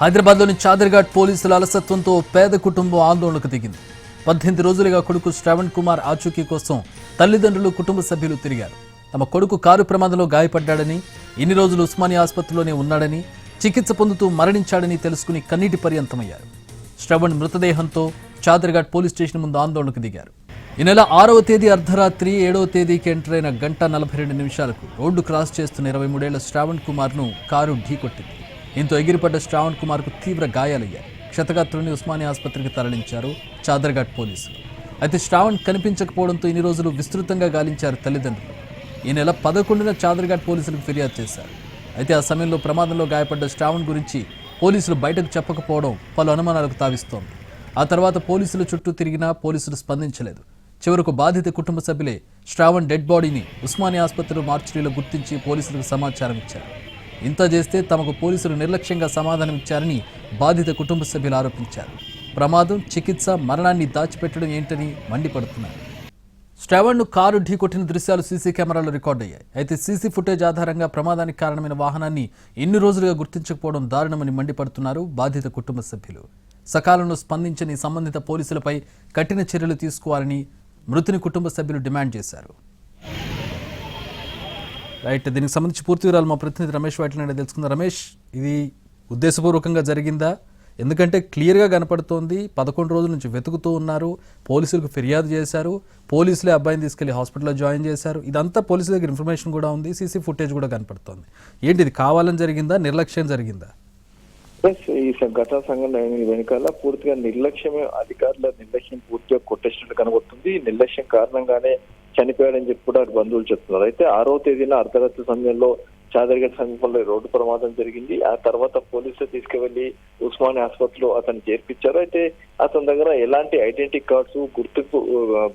హైదరాబాద్లోని చాదర్ఘాట్ పోలీసుల అలసత్వంతో పేద కుటుంబం ఆందోళనకు దిగింది. పద్దెనిమిది రోజులుగా కొడుకు శ్రవణ్ కుమార్ ఆచూకీ కోసం తల్లిదండ్రులు కుటుంబ సభ్యులు తిరిగారు. తమ కొడుకు కారు ప్రమాదంలో గాయపడ్డాడని ఇన్ని రోజులు ఉస్మానియా ఆసుపత్రిలోనే ఉన్నాడని చికిత్స పొందుతూ మరణించాడని తెలుసుకుని కన్నీటి పర్యంతమయ్యారు. శ్రవణ్ మృతదేహంతో చాదర్ఘాట్ పోలీస్ స్టేషన్ ముందు ఆందోళనకు దిగారు. ఈ నెల ఆరవ తేదీ అర్ధరాత్రి ఏడవ తేదీకి ఎంటర్ అయిన గంట నలభై రెండు నిమిషాలకు రోడ్డు క్రాస్ చేస్తున్న ఇరవై మూడేళ్ళ శ్రావణ్ కుమార్ను కారు ఢీకొట్టింది. దీంతో ఎగిరిపడ్డ శ్రావణ్ కుమార్కు తీవ్ర గాయాలయ్యాయి. క్షతగాత్రుని ఉస్మానియా ఆసుపత్రికి తరలించారు చాదర్ఘాట్ పోలీసులు. అయితే శ్రావణ్ కనిపించకపోవడంతో ఇన్ని రోజులు విస్తృతంగా గాలించారు తల్లిదండ్రులు. ఈ నెల పదకొండున చాదర్ఘాట్ పోలీసులకు ఫిర్యాదు చేశారు. అయితే ఆ సమయంలో ప్రమాదంలో గాయపడ్డ శ్రావణ్ గురించి పోలీసులు బయటకు చెప్పకపోవడం పలు అనుమానాలకు తావిస్తోంది. ఆ తర్వాత పోలీసుల చుట్టూ తిరిగినా పోలీసులు స్పందించలేదు. చివరకు బాధిత కుటుంబ సభ్యులే శ్రావణ్ డెడ్ బాడీని ఉస్మానియా ఆసుపత్రిలో మార్చిరీలో గుర్తించి పోలీసులకు సమాచారం ఇచ్చారు. ఇంత చేస్తే తమకు పోలీసులు నిర్లక్ష్యంగా సమాధానం ఇచ్చారని బాధిత కుటుంబ సభ్యులు ఆరోపించారు. ప్రమాదం చికిత్స మరణాన్ని దాచిపెట్టడం ఏంటని మండిపడుతున్నారు. శ్రవణ్ను కారు ఢీకొట్టిన దృశ్యాలు సీసీ కెమెరాలో రికార్డయ్యాయి అయితే సీసీ ఫుటేజ్ ఆధారంగా ప్రమాదానికి కారణమైన వాహనాన్ని ఎన్ని రోజులుగా గుర్తించకపోవడం దారుణమని మండిపడుతున్నారు బాధిత కుటుంబ సభ్యులు. సకాలంలో స్పందించని సంబంధిత పోలీసులపై కఠిన చర్యలు తీసుకోవాలని మృతుని కుటుంబ సభ్యులు డిమాండ్ చేశారు. రైట్ దీనికి సంబంధించి పూర్తి వివరాలు మా ప్రతినిధి రమేష్ వాటిని తెలుసుకుందాం. రమేష్ ఇది ఉద్దేశపూర్వకంగా జరిగిందా? ఎందుకంటే క్లియర్గా కనపడుతోంది పదకొండు రోజుల నుంచి వెతుకుతూ ఉన్నారు పోలీసులకు ఫిర్యాదు చేశారు పోలీసులే అబ్బాయిని తీసుకెళ్ళి హాస్పిటల్లో జాయిన్ చేశారు. ఇదంతా పోలీసుల దగ్గర ఇన్ఫర్మేషన్ కూడా ఉంది సీసీ ఫుటేజ్ కూడా కనపడుతోంది. ఏంటి ఇది కావాలని జరిగిందా నిర్లక్ష్యం జరిగిందా? ఈ ఘటన సంఘటన వెనుకాల పూర్తిగా నిర్లక్ష్యమే అధికారుల నిర్లక్ష్యం పూర్తిగా కొట్టేసినట్టు కనబడుతుంది. నిర్లక్ష్యం కారణంగానే చనిపోయాడని చెప్పి కూడా బంధువులు చెప్తున్నారు. అయితే ఆరో తేదీన అర్ధరాత్రి సమయంలో చాదరిగడ్ సమీపంలో రోడ్డు ప్రమాదం జరిగింది. ఆ తర్వాత పోలీసులు తీసుకువెళ్ళి ఉస్మాని ఆసుపత్రిలో అతను చేర్పించారు. అయితే అతని దగ్గర ఎలాంటి ఐడెంటిటీ కార్డ్స్ గుర్తుకు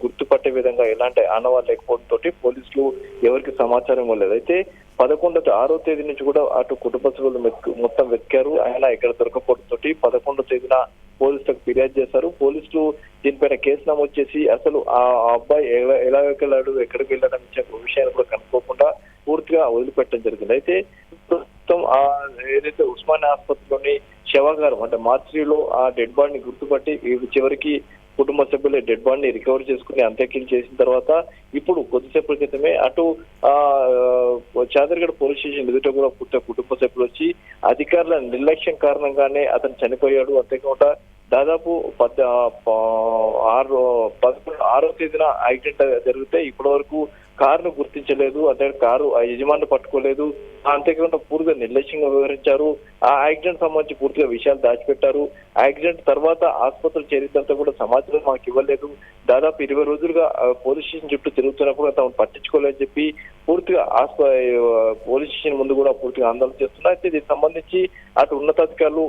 గుర్తుపట్టే విధంగా ఎలాంటి ఆనవాళ్ళు లేకపోవడంతో పోలీసులు ఎవరికి సమాచారం ఇవ్వలేదు. అయితే పదకొండో ఆరో తేదీ నుంచి కూడా అటు కుటుంబ సభ్యులు మొత్తం వెతికారు. ఆయన ఇక్కడ దొరకపోవడంతో పదకొండో తేదీన పోలీసులకు ఫిర్యాదు చేశారు. పోలీసులు దీనిపైన కేసు నమోదు చేసి అసలు ఆ అబ్బాయి ఎలా వెళ్ళాడు ఎక్కడికి వెళ్ళాడని చెప్పే విషయాన్ని కూడా కనుక్కోకుండా పూర్తిగా వదిలిపెట్టడం జరిగింది. అయితే ప్రస్తుతం ఆ ఏదైతే ఉస్మానియా ఆసుపత్రిలోని శవాగారం అంటే మార్చిలో ఆ డెడ్ బాడీని గుర్తుపట్టి చివరికి కుటుంబ సభ్యుల డెడ్ బాడీని రికవర్ చేసుకుని అంత్యక్రియలు చేసిన తర్వాత ఇప్పుడు కొద్దిసేపటి క్రితమే అటు ఆ చాదర్గఢ్ పోలీస్ స్టేషన్ ఎదుట కూడా పూర్తిగా కుటుంబ సభ్యులు వచ్చి అధికారుల నిర్లక్ష్యం కారణంగానే అతను చనిపోయాడు. అంతేకాకుండా దాదాపు పద్ ఆరో తేదీన యాక్సిడెంట్ జరిగితే ఇప్పటి వరకు కారును గుర్తించలేదు అంటే కారు ఆ యజమాని పట్టుకోలేదు. అంతేకాకుండా పూర్తిగా నిర్లక్ష్యంగా వివరించారు ఆ యాక్సిడెంట్ సంబంధించి పూర్తిగా విషయాలు దాచిపెట్టారు. యాక్సిడెంట్ తర్వాత ఆసుపత్రి చేరినంత కూడా సమాచారం మాకు ఇవ్వలేదు. దాదాపు ఇరవై రోజులుగా పోలీస్ స్టేషన్ చుట్టూ తిరుగుతున్నప్పుడు తమను పట్టించుకోలేదని చెప్పి పూర్తిగా ఆస్ప పోలీస్ స్టేషన్ ముందు కూడా పూర్తిగా ఆందోళన చేస్తున్నారు. అయితే దీనికి సంబంధించి అటు ఉన్నతాధికారులు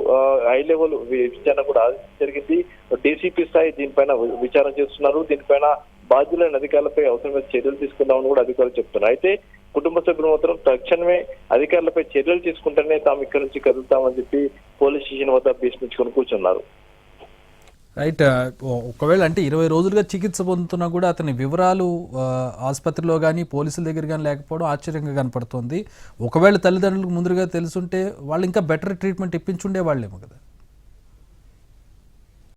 హై లెవెల్ విచారణ కూడా ఆదేశించడం జరిగింది. డీసీపీ స్థాయి దీనిపైన విచారం విచారణ చేస్తున్నారు. దీనిపైన బాధ్యులైన అధికారులపై అవసరమైన చర్యలు తీసుకుందామని కూడా అధికారులు చెప్తున్నారు. అయితే కుటుంబ సభ్యులు మాత్రం తక్షణమే అధికారులపై చర్యలు తీసుకుంటేనే తాము ఇక్కడి నుంచి కదులుతామని చెప్పి పోలీస్ స్టేషన్ వద్ద భీష్మించుకొని కూర్చున్నారు. రైట్ ఒకవేళ అంటే ఇరవై రోజులుగా చికిత్స పొందుతున్నా కూడా అతని వివరాలు ఆసుపత్రిలో కానీ పోలీసుల దగ్గర కానీ లేకపోవడం ఆశ్చర్యంగా కనపడుతోంది. ఒకవేళ తల్లిదండ్రులకు ముందుగా తెలుసుంటే వాళ్ళు ఇంకా బెటర్ ట్రీట్మెంట్ ఇప్పించుండే వాళ్ళేమో కదా.